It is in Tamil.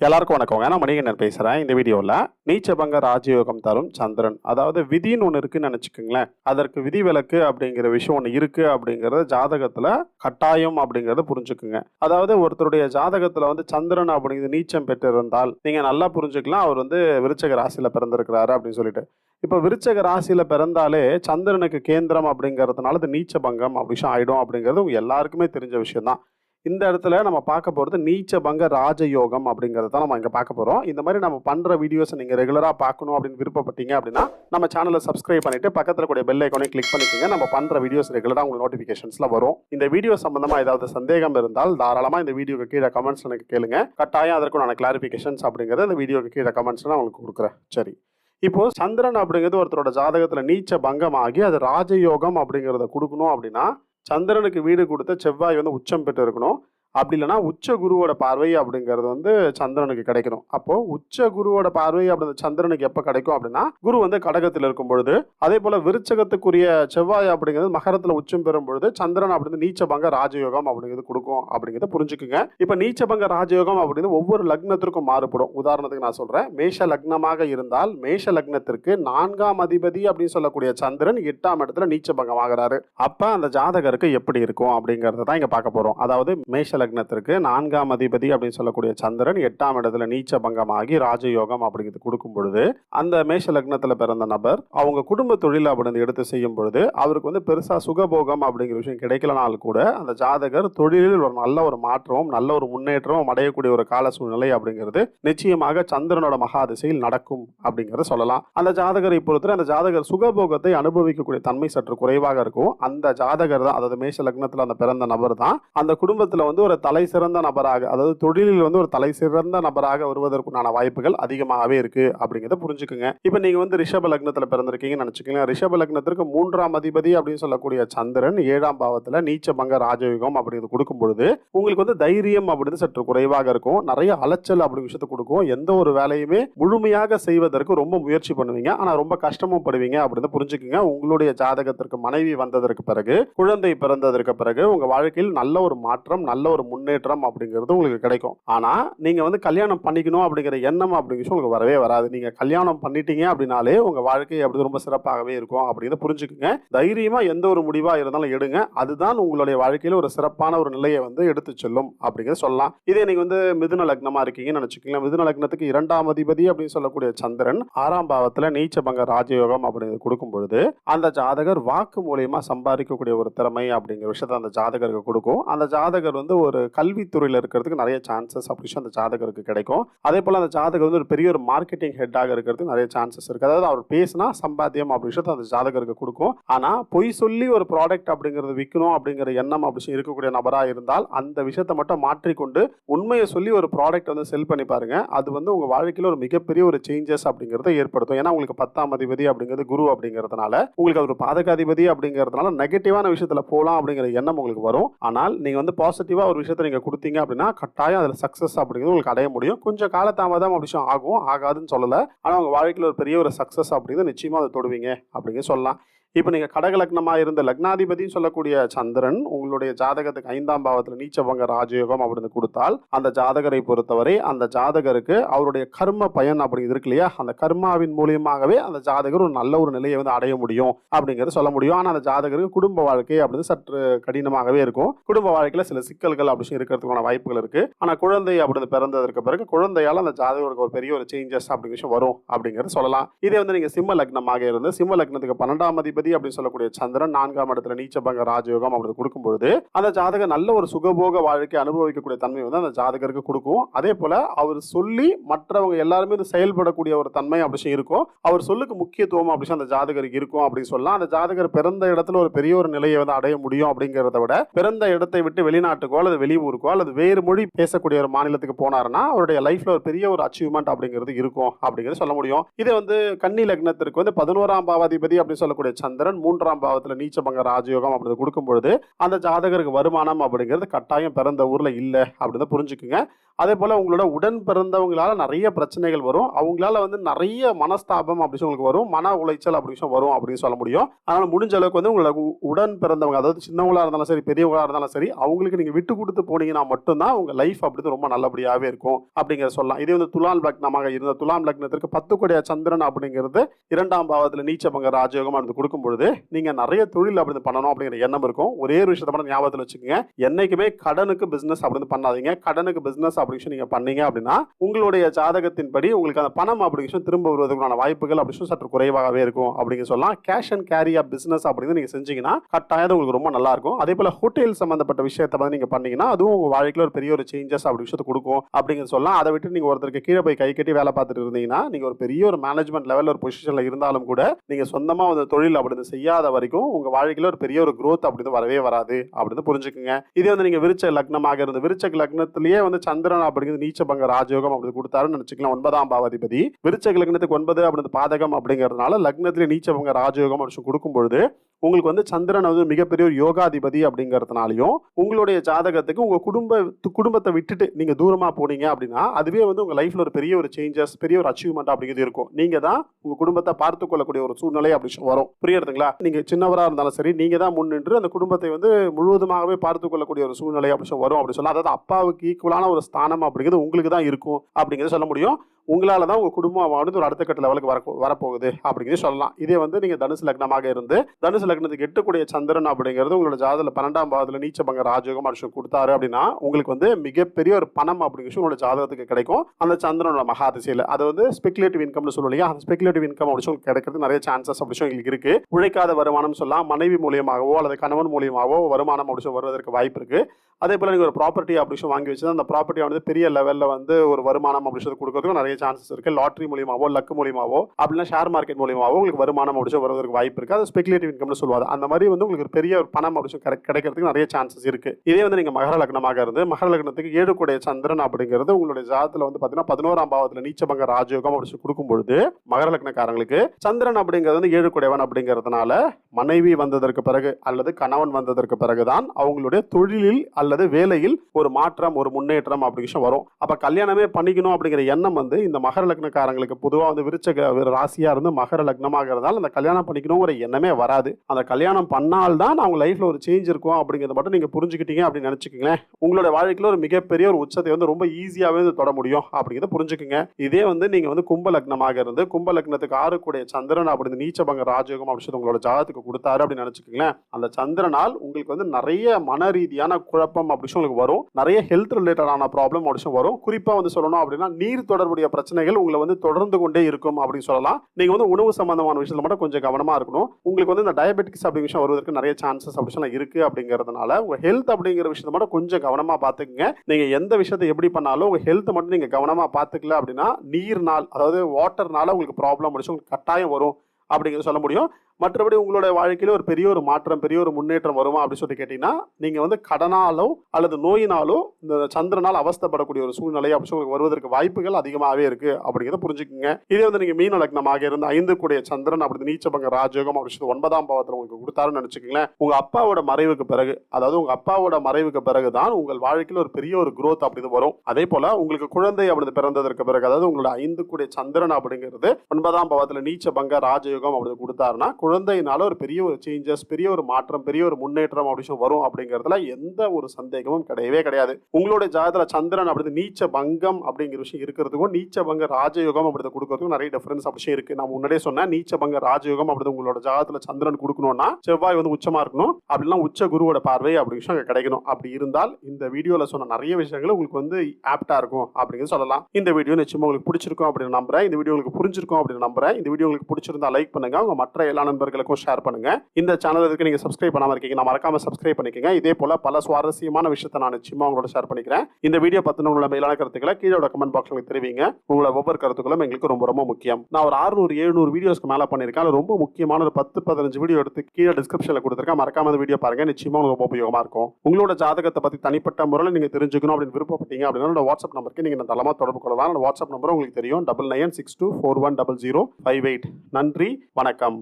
எல்லாருக்கும் வணக்கம். நான் மணிகண்டன் பேசுகிறேன் இந்த வீடியோவில் நீச்சபங்க ராஜயோகம் தரும் சந்திரன். அதாவது விதின்னு ஒன்று இருக்குன்னு நினச்சிக்கோங்களேன். அதற்கு விதி விலக்கு அப்படிங்கிற விஷயம் ஒன்று இருக்குது அப்படிங்கிறது ஜாதகத்தில் கட்டாயம் அப்படிங்கிறத புரிஞ்சுக்குங்க. அதாவது ஒருத்தருடைய ஜாதகத்தில் வந்து சந்திரன் அப்படிங்கிறது நீச்சம் பெற்றிருந்தால் நீங்கள் நல்லா புரிஞ்சுக்கலாம். அவர் வந்து விருச்சக ராசியில் பிறந்திருக்கிறாரு அப்படின்னு சொல்லிட்டு. இப்போ விருச்சக ராசியில் பிறந்தாலே சந்திரனுக்கு கேந்திரம் அப்படிங்கிறதுனால அது நீச்சபங்கம் அப்படி விஷயம் ஆகிடும் அப்படிங்கிறது எல்லாருக்குமே தெரிஞ்ச விஷயம் தான் இந்த இடத்துல நம்ம பார்க்க போகிறது நீச்ச பங்க ராஜயோகம் அப்படிங்கிறத தான் நம்ம இங்கே பார்க்க போகிறோம் இந்த மாதிரி நம்ம பண்ணுற வீடியோஸை நீங்கள் ரெகுலராக பார்க்கணும் அப்படின்னு விருப்பப்பட்டீங்க அப்படின்னா நம்ம சேனலை சப்ஸ்கிரைப் பண்ணிட்டு பக்கத்தில் கூடிய பெல் ஐக்கானே கிளிக் பண்ணிக்கோங்க. நம்ம பண்ணுற வீடியோஸ் ரெகுலராக உங்களுக்கு நோட்டிஃபிகேஷன்ஸில் வரும். இந்த வீடியோ சம்பந்தமாக ஏதாவது சந்தேகம் இருந்தால் தாராளமாக இந்த வீடியோக்கு கீழே கமெண்ட்ஸ் எனக்கு கேளுங்க. கட்டாயம் அதற்குண்டான கிளாரிஃபிகேஷன்ஸ் அப்படிங்கிறத இந்த வீடியோக்கு கீழே கமெண்ட்ஸ் நான் உங்களுக்கு கொடுக்குறேன். சரி. இப்போ சந்திரன் அப்படிங்கிறது ஒருத்தரோட ஜாதகத்தில் நீச்ச பங்கமாகி அது ராஜயோகம் அப்படிங்கிறத கொடுக்கணும் அப்படின்னா சந்திரனுக்கு வீடு கொடுத்த செவ்வாய் வந்து உச்சம் பெற்று இருக்கணும் அப்படி இல்லைன்னா உச்ச குருவோட பார்வை அப்படிங்கிறது வந்து சந்திரனுக்கு கிடைக்கணும். அப்போ உச்ச குருவோட பார்வை அப்படிங்கிற சந்திரனுக்கு எப்போ கிடைக்கும் அப்படின்னா குரு வந்து கடகத்தில் இருக்கும் பொழுது அதே போல விருச்சகத்துக்குரிய செவ்வாய் அப்படிங்கிறது மகரத்தில் உச்சம் பெறும் பொழுது சந்திரன் அப்படிங்கிறது நீச்சபங்க ராஜயோகம் அப்படிங்கிறது கொடுக்கும் அப்படிங்கிறத புரிஞ்சுக்குங்க. இப்போ நீச்சபங்க ராஜயோகம் அப்படிங்கிறது ஒவ்வொரு லக்னத்திற்கும் மாறுபடும். உதாரணத்துக்கு நான் சொல்றேன் மேஷ லக்னமாக இருந்தால் மேஷ லக்னத்திற்கு நான்காம் அதிபதி அப்படின்னு சொல்லக்கூடிய சந்திரன் எட்டாம் இடத்துல நீச்சபங்கம் ஆகிறாரு அப்ப அந்த ஜாதகருக்கு எப்படி இருக்கும் அப்படிங்கறத தான் இங்க பார்க்க போறோம். அதாவது மேஷ லக்னத்திற்கு நான்காம் அதிபதி அப்படின்னு சொல்லக்கூடிய சந்திரன் எட்டாம் இடத்துல நீச்ச பங்கமாகி ராஜயோகம் அப்படிங்கிறது கொடுக்கும் பொழுது அந்த மேஷ லக்னத்தில் பிறந்த நபர் அவங்க குடும்ப தொழில் அப்படின்னு எடுத்து செய்யும் பொழுது அவருக்கு வந்து பெருசாக சுகபோகம் அப்படிங்கிற விஷயம் கிடைக்கலனாலும் கூட அந்த ஜாதகர் தொழிலில் ஒரு நல்ல ஒரு மாற்றமும் நல்ல ஒரு முன்னேற்றமும் அடையக்கூடிய ஒரு கால சூழ்நிலை அப்படிங்கிறது நிச்சயமாக சந்திரனோட மகாதிசையில் நடக்கும் அப்படிங்கிறத சொல்லலாம். அந்த ஜாதகரை பொறுத்தவரை அந்த ஜாதகர் சுகபோகத்தை அனுபவிக்கக்கூடிய தன்மை சற்று குறைவாக இருக்கும். அந்த ஜாதகர் தான் அதாவது மேஷ லக்னத்தில் அந்த பிறந்த நபர் தான் அந்த குடும்பத்தில் வந்து ஒரு தலை சிறந்த நபராக அதாவது தொழிலில் வந்து ஒரு தலை சிறந்த நபராக வருவதற்குண்டான வாய்ப்புகள் அதிகமாகவே இருக்கு அப்படிங்கிறத புரிஞ்சுக்குங்க. இப்போ நீங்க வந்து ரிஷப லக்னத்தில் பிறந்திருக்கீங்கன்னு நினச்சிக்கலாம் ரிஷப லக்னத்திற்கு மூன்றாம் அதிபதி அப்படின்னு சொல்லக்கூடிய சந்திரன் ஏழாம் பாவத்தில் நீச்ச பங்க ராஜயோகம் அப்படிங்கிறது கொடுக்கும் பொழுது உங்களுக்கு வந்து தைரியம் அப்படின்னு சற்று குறைவாக இருக்கும். நிறைய அலைச்சல் அப்படி விஷயத்தை கொடுக்கும். எந்த ஒரு வேலையுமே முழுமையாக செய்வதற்கு ரொம்ப முயற்சி பண்ணுவீங்க. ஆனால் ரொம்ப கஷ்டமும் படுவீங்க அப்படின்னு புரிஞ்சுக்குங்க. உங்களுடைய ஜாதகத்திற்கு மனைவி வந்ததற்கு பிறகு குழந்தை பிறந்ததற்கு பிறகு உங்கள் வாழ்க்கையில் நல்ல ஒரு மாற்றம் நல்ல ஒரு முன்னேற்றம் அப்படிங்கிறது உங்களுக்கு கிடைக்கும். ஆனா நீங்க வந்து கல்யாணம் பண்ணிக்கணும் அப்படிங்கிற எண்ணம் அப்படிங்கிற உங்களுக்கு வரவே வராது. நீங்க கல்யாணம் பண்ணிட்டீங்க அப்படின்னாலே உங்கள் வாழ்க்கை அப்படி ரொம்ப சிறப்பாகவே இருக்கும் அப்படிங்கிறத புரிஞ்சுக்குங்க. தைரியமா எந்த ஒரு முடிவாக இருந்தாலும் எடுங்க. அதுதான் உங்களுடைய வாழ்க்கையில் ஒரு சிறப்பான ஒரு நிலையை வந்து எடுத்து செல்லும் அப்படிங்கிறத சொல்லலாம். இதே நீங்க வந்து மிதுன லக்னமா இருக்கீங்கன்னு நினைச்சுக்கோங்களேன். மிதுன லக்னத்துக்கு இரண்டாம் அதிபதி அப்படின்னு சொல்லக்கூடிய சந்திரன் ஆறாம் பாவத்துல நீச்சபங்க ராஜயோகம் அப்படிங்கிறது கொடுக்கும் பொழுது அந்த ஜாதகர் வாக்கு மூலியமா சம்பாதிக்கக்கூடிய ஒரு திறமை அப்படிங்கிற விஷயத்த அந்த ஜாதகருக்கு கொடுக்கும். அந்த ஜாதகர் வந்து ஒரு கல்வித்துறையில் இருக்கிறதுக்கு நிறைய சான்சஸ் அப்படின்னு அந்த ஜாதகருக்கு கிடைக்கும். அதே போல் அந்த ஜாதகர் வந்து ஒரு பெரிய ஒரு மார்க்கெட்டிங் ஹெட்டாக இருக்கிறதுக்கு நிறைய சான்சஸ் இருக்குது அதாவது அவர் பேசினா சம்பாத்தியம் அப்படி விஷயத்த அந்த ஜாதகருக்கு கொடுக்கும். ஆனால் பொய் சொல்லி ஒரு ப்ராடக்ட் அப்படிங்கிறது விற்கணும் அப்படிங்கிற எண்ணம் அப்படி இருக்கக்கூடிய நபராக இருந்தால் அந்த விஷயத்தை மட்டும் மாற்றிக்கொண்டு உண்மையை சொல்லி ஒரு ப்ராடக்ட் வந்து செல் பண்ணி பாருங்க. அது வந்து உங்கள் வாழ்க்கையில் ஒரு மிகப்பெரிய ஒரு சேஞ்சஸ் அப்படிங்கிறத ஏற்படுத்தும். ஏன்னா உங்களுக்கு பத்தாம் அதிபதி அப்படிங்கிறது குரு அப்படிங்கிறதுனால உங்களுக்கு அது ஒரு பாதகாதிபதி அப்படிங்கிறதுனால நெகட்டிவான விஷயத்தில் போகலாம் அப்படிங்கிற எண்ணம் உங்களுக்கு வரும். ஆனால் நீங்கள் வந்து பாசிட்டிவாக ஒரு விஷயத்தை நீங்க கொடுத்தீங்க அப்படின்னா கட்டாயம் அதுல சக்சஸ் அப்படிங்கிறது உங்களுக்கு அடைய முடியும். கொஞ்சம் காலதாமதம் அப்படி விஷயம் ஆகும் ஆகாதுன்னு சொல்லல. ஆனா உங்க வாழ்க்கையில் ஒரு பெரிய ஒரு சக்சஸ் அப்படிங்கிறது நிச்சயமா அதை தொடுவீங்க அப்படின்னு சொல்லலாம். இப்போ நீங்கள் கடக லக்னமாக இருந்த லக்னாதிபதினு சொல்லக்கூடிய சந்திரன் உங்களுடைய ஜாதகத்துக்கு ஐந்தாம் பாவத்தில் நீச்சவங்க ராஜயோகம் அப்படின்னு கொடுத்தால் அந்த ஜாதகரை பொறுத்தவரை அந்த ஜாதகருக்கு அவருடைய கர்ம பயன் அப்படிங்கிறது இருக்கு இல்லையா? அந்த கர்மாவின் மூலியமாகவே அந்த ஜாதகர் ஒரு நல்ல ஒரு நிலையை வந்து அடைய முடியும் அப்படிங்கிறத சொல்ல முடியும். ஆனால் அந்த ஜாதகருக்கு குடும்ப வாழ்க்கை அப்படின்னு சற்று கடினமாகவே இருக்கும். குடும்ப வாழ்க்கையில் சில சிக்கல்கள் அப்படின்னு இருக்கிறதுக்கான வாய்ப்புகள் இருக்கு. ஆனால் குழந்தை அப்படின்னு பிறந்ததற்கு பிறகு குழந்தையால் அந்த ஜாதகருக்கு ஒரு பெரிய ஒரு சேஞ்சஸ் அப்படிங்கிற விஷயம் வரும் அப்படிங்கிறத சொல்லலாம். இதே வந்து நீங்கள் சிம்ம லக்னமாக இருந்து சிம்ம லக்னத்துக்கு பன்னெண்டாம் அதிபதி அதிபதி அப்படின்னு சொல்லக்கூடிய சந்திரன் நான்காம் இடத்துல நீச்சபங்க ராஜயோகம் அப்படின்னு கொடுக்கும் பொழுது அந்த ஜாதகர் நல்ல ஒரு சுகபோக வாழ்க்கை அனுபவிக்கக்கூடிய தன்மை வந்து அந்த ஜாதகருக்கு கொடுக்கும். அதே போல அவர் சொல்லி மற்றவங்க எல்லாருமே இது செயல்படக்கூடிய ஒரு தன்மை அப்படி இருக்கும். அவர் சொல்லுக்கு முக்கியத்துவம் அப்படி அந்த ஜாதகருக்கு இருக்கும் அப்படின்னு சொல்லலாம். அந்த ஜாதகர் பிறந்த இடத்துல ஒரு பெரிய ஒரு நிலையை வந்து அடைய முடியும் அப்படிங்கிறத விட பிறந்த இடத்தை விட்டு வெளிநாட்டுக்கோ அல்லது வெளியூருக்கோ அல்லது வேறு மொழி பேசக்கூடிய ஒரு மாநிலத்துக்கு போனாருன்னா அவருடைய லைஃப்ல ஒரு பெரிய ஒரு அச்சீவ்மெண்ட் அப்படிங்கிறது இருக்கும் அப்படிங்கிறது சொல்ல முடியும். இதே வந்து கன்னி லக்னத்திற்கு வந்து பதினோராம் பாவாதிபதி அப்படின்னு சொல்லக்கூடிய சந்திரன் சந்திரன் மூன்றாம் பாவத்துல நீச்சபங்க ராஜயோகம் அப்படின்னு கொடுக்கும் பொழுது அந்த ஜாதகருக்கு வருமானம் அப்படிங்கிறது கட்டாயம் பிறந்த ஊர்ல இல்ல அப்படின்னு புரிஞ்சுக்குங்க. அதே போல உங்களோட உடன் பிறந்தவங்களால நிறைய பிரச்சனைகள் வரும். அவங்களால வந்து நிறைய மனஸ்தாபம் அப்படி உங்களுக்கு வரும். மன உளைச்சல் அப்படி வரும் அப்படின்னு சொல்ல முடியும். அதனால முடிஞ்ச அளவுக்கு வந்து உங்களோட உ- உடன் பிறந்தவங்க அதாவது சின்னவங்களா இருந்தாலும் சரி பெரியவங்களா இருந்தாலும் சரி அவங்களுக்கு நீங்க விட்டு கொடுத்து போனீங்கன்னா மட்டும்தான் உங்க லைஃப் அப்படிங்கிறது ரொம்ப நல்லபடியாவே இருக்கும் அப்படிங்கிறத சொல்லலாம். இதே வந்து துலாம் லக்னமாக இருந்த துலாம் லக்னத்திற்கு பத்து கோடிய சந்திரன் அப்படிங்கிறது இரண்டாம் பாவத்தில் நீச்சபங்க ராஜயோகம் அப்படி கொடுக்கும் பொழுது நீங்க நிறைய தொழில் அப்படி பண்ணணும் அப்படிங்கிற எண்ணம் இருக்கும். ஒரே ஒரு விஷயத்த மட்டும் ஞாபகத்தில் வச்சுக்கோங்க. என்னைக்குமே கடனுக்கு பிசினஸ் அப்படின்னு பண்ணாதீங்க. கடனுக்கு பிசினஸ் அப்படி விஷயம் நீங்க பண்ணீங்க அப்படின்னா உங்களுடைய ஜாதகத்தின்படி உங்களுக்கு அந்த பணம் அப்படி விஷயம் திரும்ப வருவதற்கான வாய்ப்புகள் அப்படின்னு சற்று குறைவாகவே இருக்கும் அப்படிங்க சொல்லலாம். Cash and carry of business அப்படின்னு நீங்க செஞ்சீங்கன்னா கட்டாயம் உங்களுக்கு ரொம்ப நல்லா இருக்கும். அதே போல ஹோட்டல் சம்பந்தப்பட்ட விஷயத்தை வந்து நீங்க பண்ணீங்கன்னா அதுவும் உங்க வாழ்க்கையில் ஒரு பெரிய ஒரு சேஞ்சஸ் அப்படி விஷயத்தை கொடுக்கும் அப்படின்னு சொல்லலாம். அதை விட்டு நீங்க ஒருத்தருக்கு கீழே போய் கை கட்டி வேலை பார்த்துட்டு இருந்தீங்கன்னா நீங்க ஒரு பெரிய ஒரு மேனேஜ்மெண்ட் லெவல் ஒரு பொசிஷன்ல இருந்தாலும் கூட நீங்க சொந்தமா வந்து தொழில் அப்படின்னு செய்யாத வரைக்கும் உங்க வாழ்க்கையில ஒரு பெரிய ஒரு க்ரோத் அப்படின்னு வரவே வராது அப்படின்னு புரிஞ்சுக்குங்க. இதே வந்து நீங்க விருச்ச லக்னமாக இருந்து விருச்ச லக்னத்திலேயே வந்து சந்திரன் அப்படிங்கிறது நீச்சபங்க ராஜயோகம் அப்படி கொடுத்தாருன்னு நினைச்சுக்கலாம். ஒன்பதாம் பாவாதிபதி. விருச்ச லக்னத்துக்கு ஒன்பது அப்படின்னு பாதகம் அப்படிங்கிறதுனால லக்னத்திலே நீச்சபங்க ராஜயோகம் அப்படின்னு கொடுக்கும் பொழுது உங்களுக்கு வந்து சந்திரன் வந்து மிகப்பெரிய ஒரு யோகாதிபதி அப்படிங்கிறதுனாலையும் உங்களுடைய ஜாதகத்துக்கு உங்க குடும்ப குடும்பத்தை விட்டுட்டு நீங்க தூரமா போனீங்க அப்படின்னா அதுவே வந்து உங்க லைஃப்ல ஒரு பெரிய ஒரு சேஞ்சஸ் பெரிய ஒரு அச்சீவ்மெண்ட் அப்படிங்கிறது இருக்கும். நீங்க தான் உங்க குடும்பத்தை பார்த்து கொள்ளக்கூடிய ஒரு சூழ்நிலை அப்படி வரும். புரியுறதுங்களா? நீங்க சின்னவரா இருந்தாலும் சரி நீங்க தான் முன் நின்று அந்த குடும்பத்தை வந்து முழுவதுமாகவே பார்த்து கொள்ளக்கூடிய ஒரு சூழ்நிலை அப்படி வரும் அப்படி சொல்லலாம் அதாவது அப்பாவுக்கு ஈக்குவலான ஒரு ஸ்தானம் அப்படிங்கிறது உங்களுக்கு தான் இருக்கும் அப்படிங்கிறத சொல்ல முடியும். உங்களால தான் உங்க குடும்பம் வந்து ஒரு அடுத்த கட்ட லெவலுக்கு வர வரப்போகுது அப்படிங்கிறது சொல்லலாம். இதே வந்து நீங்க தனுசு லக்னமாக இருந்து தனுசு லக்னத்துக்கு எட்டக்கூடிய சந்திரன் அப்படிங்கிறது உங்களோட ஜாதகத்தில் பன்னெண்டாம் பாவத்துல நீச்சபங்க ராஜயோகம் அடிச்சு கொடுத்தாரு அப்படின்னா உங்களுக்கு வந்து மிகப்பெரிய ஒரு பணம் அப்படிங்கிற உங்களோட ஜாதகத்துக்கு கிடைக்கும். அந்த சந்திரனோட மகா திசையில் அது வந்து ஸ்பெகுலேட்டிவ் இன்கம்னு சொல்லுவோம் இல்லையா? அந்த ஸ்பெகுலேட்டிவ் இன்கம் அப்படி சொல்லி கிடைக்கிறது நிறைய சான்சஸ் அப்படி சொல்லி உங்களுக்கு இருக்கு. உழைக்காத வருமானம் சொல்லலாம் மனைவி மூலியமாகவோ அல்லது கணவன் மூலியமாகவோ வருமானம் அப்படி வருவதற்கு வாய்ப்பு இருக்கு. அதே போல நீங்க ஒரு ப்ராப்பர்ட்டி அப்படி வாங்கி வச்சு அந்த ப்ராப்பர்ட்டி வந்து பெரிய லெவலில் வந்து ஒரு வருமானம் அப்படி சொல்லி நிறைய நிறைய சான்சஸ் இருக்கு. லாட்ரி மூலியமாவோ லக் மூலியமாவோ அப்படின்னா ஷேர் மார்க்கெட் மூலியமாவோ உங்களுக்கு வருமானம் அப்படி வருவதற்கு வாய்ப்பு இருக்கு. அது ஸ்பெகுலேட்டிவ் இன்கம்னு சொல்லுவாங்க. அந்த மாதிரி வந்து உங்களுக்கு பெரிய ஒரு பணம் அப்படி கிடைக்கிறதுக்கு நிறைய சான்சஸ் இருக்கு. இதே வந்து நீங்க மகர லக்னமாக இருந்து மகர லக்னத்துக்கு ஏழுக்குடைய சந்திரன் அப்படிங்கிறது உங்களுடைய ஜாதத்துல வந்து பாத்தீங்கன்னா பதினோராம் பாவத்துல நீச்சபங்க ராஜயோகம் அப்படிச்சு கொடுக்கும் பொழுது மகர லக்னக்காரங்களுக்கு சந்திரன் அப்படிங்கிறது வந்து ஏழுக்குடையவன் அப்படிங்கிறதுனால மனைவி வந்ததற்கு பிறகு அல்லது கணவன் வந்ததற்கு பிறகுதான் அவங்களுடைய தொழிலில் அல்லது வேலையில் ஒரு மாற்றம் ஒரு முன்னேற்றம் அப்படிங்கிற வரும். அப்ப கல்யாணமே பண்ணிக்கணும் அப்படிங்கிற எண்ணம் வந்து இந்த மகர லக்னக்காரங்களுக்கு பொதுவா வந்து விருச்ச ராசியாக இருந்து மகர லக்னமாக அந்த கல்யாணம் பண்ணிக்கணுங்கிற எண்ணமே வராது. அந்த கல்யாணம் பண்ணால்தான் அவங்க லைஃப்ல ஒரு சேஞ்ச் இருக்கும் அப்படிங்கிறத மட்டும் நீங்க புரிஞ்சுக்கிட்டீங்க அப்படின்னு நினைச்சுக்கங்களேன். உங்களோட வாழ்க்கையில் ஒரு மிகப்பெரிய ஒரு உச்சத்தை வந்து ரொம்ப ஈஸியாகவே வந்து தொட முடியும் அப்படிங்கிறத புரிஞ்சுக்கோங்க. இதே வந்து நீங்க வந்து கும்ப லக்னமாக இருந்து கும்ப லக்னத்துக்கு ஆறு சந்திரன் அப்படின்னு நீச்சபங்க ராஜயோகம் அப்படின்னு உங்களோட ஜாதத்துக்கு கொடுத்தாரு அப்படின்னு நினைச்சுக்கங்களேன். அந்த சந்திரனால் உங்களுக்கு வந்து நிறைய மன ரீதியான குழப்பம் அப்படின்னு சொல்லி உங்களுக்கு வரும். நிறைய ஹெல்த் ரிலேட்டடான ப்ராப்ளம் அப்படின்னு வரும். குறிப்பா வந்து சொல்லணும் அப்படின்னா நீர் தொடர்புடைய பிரச்சனைகள் உங்களை வந்து தொடர்ந்து கொண்டே இருக்கும் அப்படின்னு சொல்லலாம். நீங்க வந்து உணவு சம்பந்தமான விஷயத்துல மட்டும் கொஞ்சம் கவனமா இருக்கணும். உங்களுக்கு வந்து இந்த டயபெட்டிக்ஸ் அப்படிங்கிற விஷயம் வருவதற்கு நிறைய சான்சஸ் அப்படி இருக்குது இருக்கு அப்படிங்கிறதுனால உங்க ஹெல்த் அப்படிங்கிற விஷயத்த மட்டும் கொஞ்சம் கவனமா பாத்துக்கங்க நீங்க எந்த விஷயத்தை எப்படி பண்ணாலும் உங்க ஹெல்த் மட்டும் நீங்க கவனமா பாத்துக்கல அப்படின்னா நீர்னால் அதாவது வாட்டர்னால உங்களுக்கு ப்ராப்ளம் முடிச்சு உங்களுக்கு கட்டாயம் வரும் அப்படிங்கிறத சொல்ல முடியும். மற்றபடி உங்களோட வாழ்க்கையில ஒரு பெரிய ஒரு மாற்றம் பெரிய ஒரு முன்னேற்றம் வருமா அப்படின்னு சொல்லி கேட்டீங்கன்னா நீங்க வந்து கடனாலோ அல்லது நோயினாலோ இந்த சந்திரனால் அவஸ்தப்படக்கூடிய ஒரு சூழ்நிலை அப்படி சொல்லி உங்களுக்கு வருவதற்கு வாய்ப்புகள் அதிகமாகவே இருக்கு. அப்படிங்கிறத புரிஞ்சுக்குங்க. இதே வந்து நீங்க மீன லக்னமாக இருந்து ஐந்து கூடிய சந்திரன் அப்படி நீச்சபங்க ராஜயோகம் அப்படின்னு சொல்லி ஒன்பதாம் பாவத்தில் உங்களுக்கு கொடுத்தாருன்னு நினைச்சுக்கங்களேன். உங்க அப்பாவோட மறைவுக்கு பிறகு அதாவது உங்க அப்பாவோட மறைவுக்கு பிறகு தான் உங்கள் வாழ்க்கையில் ஒரு பெரிய ஒரு குரோத் அப்படி வரும். அதே போல உங்களுக்கு குழந்தை அப்படி பிறந்ததற்கு பிறகு அதாவது உங்களோட ஐந்து கூடிய சந்திரன் அப்படிங்கிறது ஒன்பதாம் பாவத்தில் நீச்சபங்க ராஜயோகம் அப்படி கொடுத்தாருன்னா குழந்தையினால ஒரு பெரிய ஒரு சேஞ்சஸ் பெரிய ஒரு மாற்றம் பெரிய ஒரு முன்னேற்றம் அப்படின்னு வரும் அப்படிங்கிறதுல எந்த ஒரு சந்தேகமும் கிடையவே கிடையாது. உங்களுடைய ஜாதகத்தில் சந்திரன் அப்படி நீச்ச பங்கம் அப்படிங்கிற விஷயம் இருக்கிறதுக்கும் நீச்ச பங்க ராஜயோகம் அப்படி கொடுக்கறதுக்கும் நிறைய டிஃபரன்ஸ் அப்படி இருக்கு. நான் முன்னாடியே சொன்னேன் நீச்ச பங்க ராஜயோகம் அப்படி உங்களோட ஜாதகத்தில் சந்திரன் கொடுக்கணும்னா செவ்வாய் வந்து உச்சமா இருக்கணும். அப்படிலாம் உச்ச குருவோட பார்வை அப்படி விஷயம் கிடைக்கணும். அப்படி இருந்தால் இந்த வீடியோவில் சொன்ன நிறைய விஷயங்கள் உங்களுக்கு வந்து ஆப்டா இருக்கும் அப்படிங்கிறது சொல்லலாம். இந்த வீடியோ நிச்சயமா உங்களுக்கு பிடிச்சிருக்கும் அப்படின்னு நம்புறேன். இந்த வீடியோ உங்களுக்கு புரிஞ்சிருக்கும் அப்படின்னு நம்புறேன். இந்த வீடியோ உங்களுக்கு பிடிச்சிருந்தா லைக் பண்ணுங்க. உங்க மற்ற எல்லா நண்பர்களுக்கும் ஷேர் பண்ணுங்க. இந்த சேனலுக்கு நீங்க சப்ஸ்கிரைப் பண்ணாம இருக்கீங்க நான் மறக்காம சப்ஸ்கிரைப் பண்ணிக்கங்க. இதே போல பல சுவாரஸ்யமான விஷயத்தை நான் நிச்சயமா உங்களோட ஷேர் பண்ணிக்கிறேன். இந்த வீடியோ பத்தின உங்களோட மேலான கருத்துக்களை கீழே கமெண்ட் பாக்ஸ்ல தெரிவிங்க. உங்களோட ஒவ்வொரு கருத்துக்களும் எங்களுக்கு ரொம்ப ரொம்ப முக்கியம். நான் ஒரு 600 700 வீடியோஸ்க்கு மேல பண்ணிருக்கேன் ரொம்ப முக்கியமான ஒரு பத்து பதினஞ்சு வீடியோ எடுத்து கீழே டிஸ்கிரிப்ஷன்ல கொடுத்துருக்கேன். மறக்காம அந்த வீடியோ பாருங்க. நிச்சயமா உங்களுக்கு ரொம்ப உபயோகமா இருக்கும். உங்களோட ஜாதகத்தை பத்தி தனிப்பட்ட முறையில் நீங்க தெரிஞ்சுக்கணும் அப்படின்னு விருப்பப்பட்டீங்க அப்படின்னா வாட்ஸ்அப் நம்பருக்கு நீங்க தளமா தொடர்பு கொள்ளலாம். வாட்ஸ்அப் நம்பர் உங்களுக்கு தெரியும். Double nine six two four one double zero five eight நன்றி வணக்கம்.